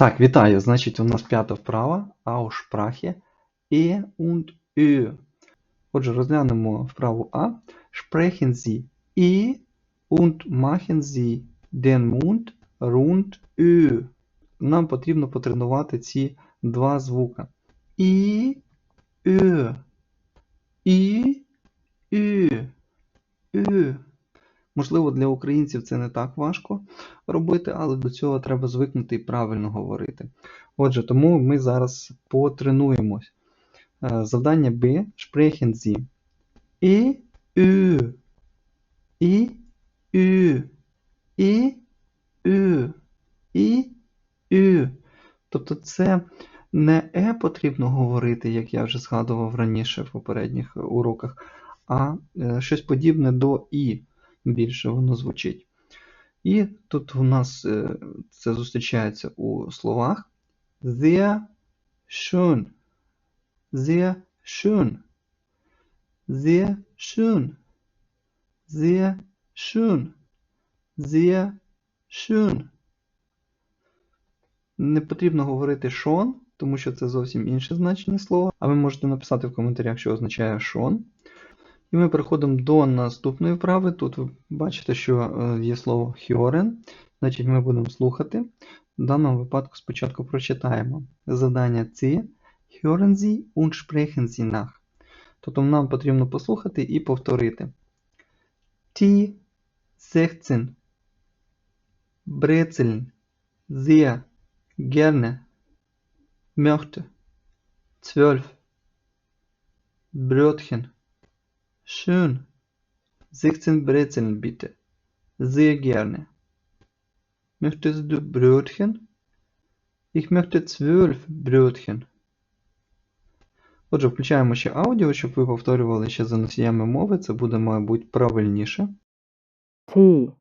Так, вітаю. Значить, у нас п'ята вправа Aussprache E und Ö. Отже, розглянемо вправу А. Sprechen Sie E und machen Sie den Mund rund Ö. Нам потрібно потренувати ці два звука. І, Ö. І, Ö. Ö. Можливо, для українців це не так важко робити, але до цього треба звикнути і правильно говорити. Отже, тому ми зараз потренуємось. Е, Завдання Б. Sprechen Sie. І, Ö. І, Ö. І, Ö. І, Ö. Тобто це не Е потрібно говорити, як я вже згадував раніше в попередніх уроках, а е, щось подібне до І більше воно звучить. І тут у нас е, це зустрічається у словах sehr schön, sehr schön, sehr schön, sehr schön, sehr schön. Не потрібно говорити schon, тому що це зовсім інше значення слова. А ви можете написати в коментарях, що означає schon. І ми переходимо до наступної вправи. Тут ви бачите, що е, є слово hören. Значить, ми будемо слухати. В даному випадку спочатку прочитаємо завдання C. Hören Sie und sprechen Sie nach. Тобто нам потрібно послухати і повторити. Ті 16 Brezeln sehr gerne möchte 12 Brötchen Schön. 16 Brezeln bitte. Sehr gerne. Möchtest du Brötchen? Ich möchte 12 Brötchen. Отже, включаємо ще аудіо, щоб ви повторювали ще за носіями мови. Це буде, мабуть, правильніше. Tee.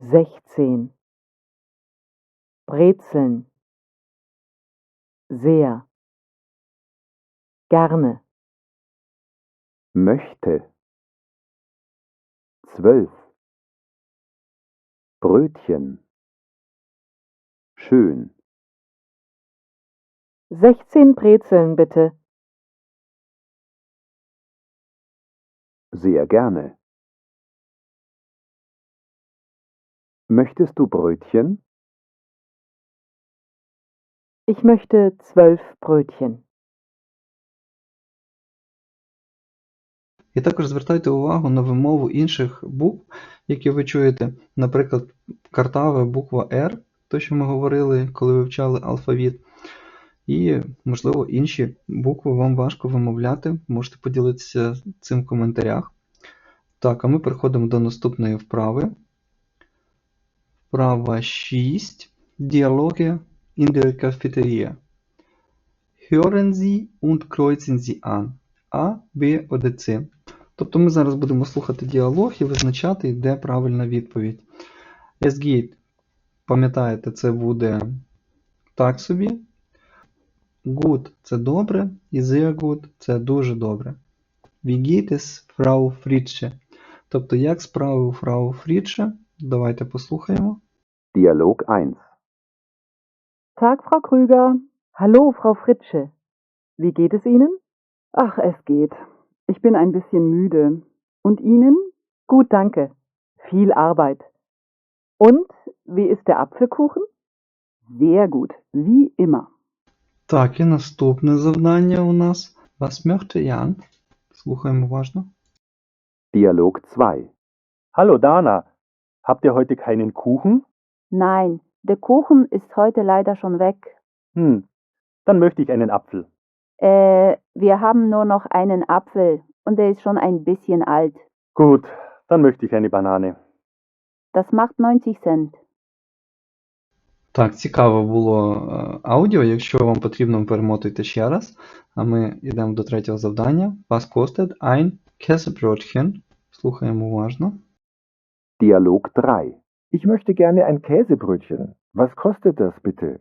16. Brezeln. Sehr. Gerne. Möchte. Zwölf. Brötchen. Schön. 16 Brezeln bitte. Sehr gerne. Möchtest du Brötchen? Ich möchte zwölf Brötchen. І також звертайте увагу на вимову інших букв, які ви чуєте. Наприклад, картаве буква R, то, що ми говорили, коли вивчали алфавіт. І, можливо, інші букви вам важко вимовляти. Можете поділитися цим в коментарях. Так, а ми переходимо до наступної вправи. Вправа 6. Діалоги in der Cafeteria. Hören Sie und kreuzen Sie an. А, Б, ОДЦ. Тобто ми зараз будемо слухати діалог і визначати, де правильна відповідь. Es geht, пам'ятаєте, це буде так собі. Good – це добре, і sehr good – це дуже добре. Wie geht es, Frau Fritsche? Тобто, як справи у Фрау Фрітше? Давайте послухаємо. Dialog 1. Tag, Frau Krüger. Hallo, Frau Fritsche. Wie geht es Ihnen? Ach, es geht. Ich bin ein bisschen müde. Und Ihnen? Gut, danke. Viel Arbeit. Und wie ist der Apfelkuchen? Sehr gut, wie immer. Так, і наступне завдання у нас. Was möchte Jan? Слухаємо уважно. Dialog 2. Hallo Dana, habt ihr heute keinen Kuchen? Nein, der Kuchen ist heute leider schon weg. Hm, dann möchte ich einen Apfel. Äh, wir haben nur noch einen Apfel und der ist schon ein bisschen alt. Gut, dann möchte ich eine Banane. Das macht 90 Cent. Так, цікаво було е, аудіо. Якщо вам потрібно, перемотуйте ще раз. А ми йдемо до третього завдання. Was kostet ein Käsebrötchen? Слухаємо уважно. Dialog 3. Ich möchte gerne ein Käsebrötchen. Was kostet das bitte?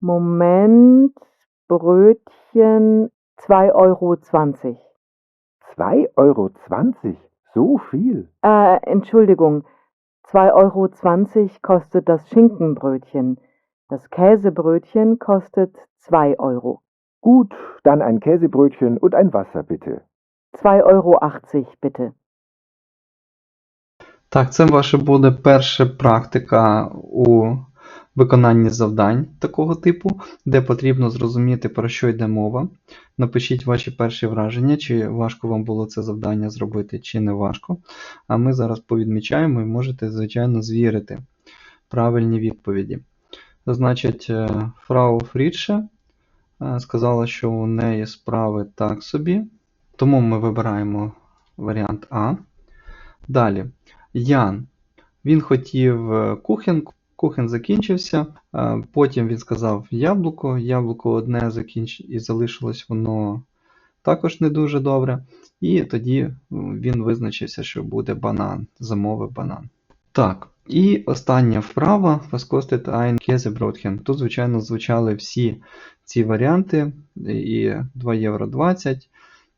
Moment, Brötchen 2,20 Euro. 2,20 Euro? So viel? Äh, Entschuldigung, 2,20 Euro kostet das Schinkenbrötchen. Das Käsebrötchen kostet 2 Euro. Gut, dann ein Käsebrötchen und ein Wasser bitte. 2,80 Euro bitte. Так, це ваша буде перша практика у виконанні завдань такого типу, де потрібно зрозуміти, про що йде мова. Напишіть ваші перші враження, чи важко вам було це завдання зробити, чи не важко. А ми зараз повідмічаємо і можете, звичайно, звірити правильні відповіді. Значить, е, фрау Фрідше е, сказала, що у неї справи так собі, тому ми вибираємо варіант А. Далі. Ян. Він хотів е, кухен, закінчився. е, Потім він сказав яблуко. Яблуко одне закінч... і залишилось воно також не дуже добре. І тоді він визначився, що буде банан, замовив банан. Так, і остання вправа kostet ein Käsebrötchen. Тут, звичайно, звучали всі ці варіанти: і 2 євро 20,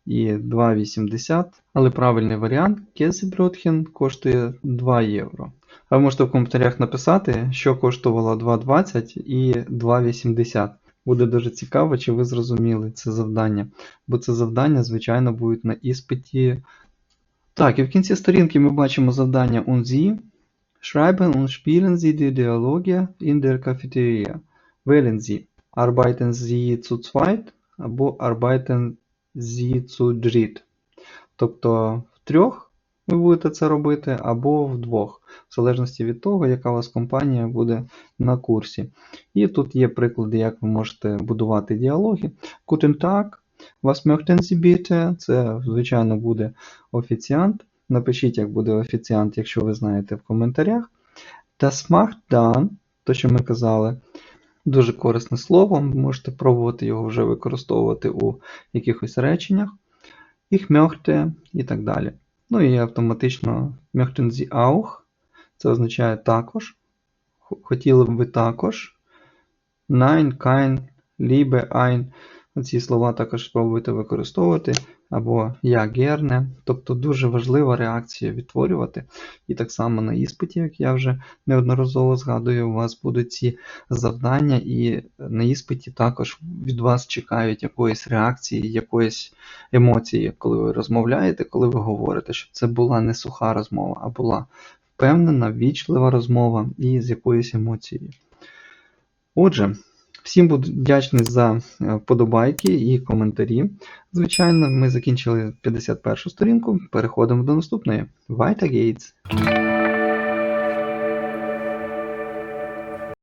і 2,80. Але правильний варіант Käsebrötchen коштує 2 євро. А ви можете в коментарях написати, що коштувало 2,20 і 2,80. Буде дуже цікаво, чи ви зрозуміли це завдання. Бо це завдання, звичайно, будуть на іспиті. Так, і в кінці сторінки ми бачимо завдання Sie schreiben und spielen Sie die Dialoge in der Cafeteria. Wählen Sie. Arbeiten Sie zu zweit або arbeiten Sie zu dritt. Тобто втрьох ви будете це робити, або вдвох, в залежності від того, яка у вас компанія буде на курсі. І тут є приклади, як ви можете будувати діалоги. Guten Tag, was möchten Sie bitte? Це, звичайно, буде офіціант. Напишіть, як буде офіціант, якщо ви знаєте в коментарях. Das macht dann, то, що ми казали, дуже корисне слово. Ви можете пробувати його вже використовувати у якихось реченнях. Ich möchte і так далі. Ну і автоматично möchten Sie auch. Це означає також. Хотіли б ви також. Nein, kein, liebe, ein. Ці слова також спробуйте використовувати. Або я gerne. Тобто дуже важлива реакція відтворювати. І так само на іспиті, як я вже неодноразово згадую, у вас будуть ці завдання, і на іспиті також від вас чекають якоїсь реакції, якоїсь емоції, коли ви розмовляєте, коли ви говорите, щоб це була не суха розмова, а була впевнена, ввічлива розмова і з якоюсь емоцією. Отже, всім буду вдячний за е, вподобайки і коментарі. Звичайно, ми закінчили 51 сторінку, переходимо до наступної. Weiter geht's!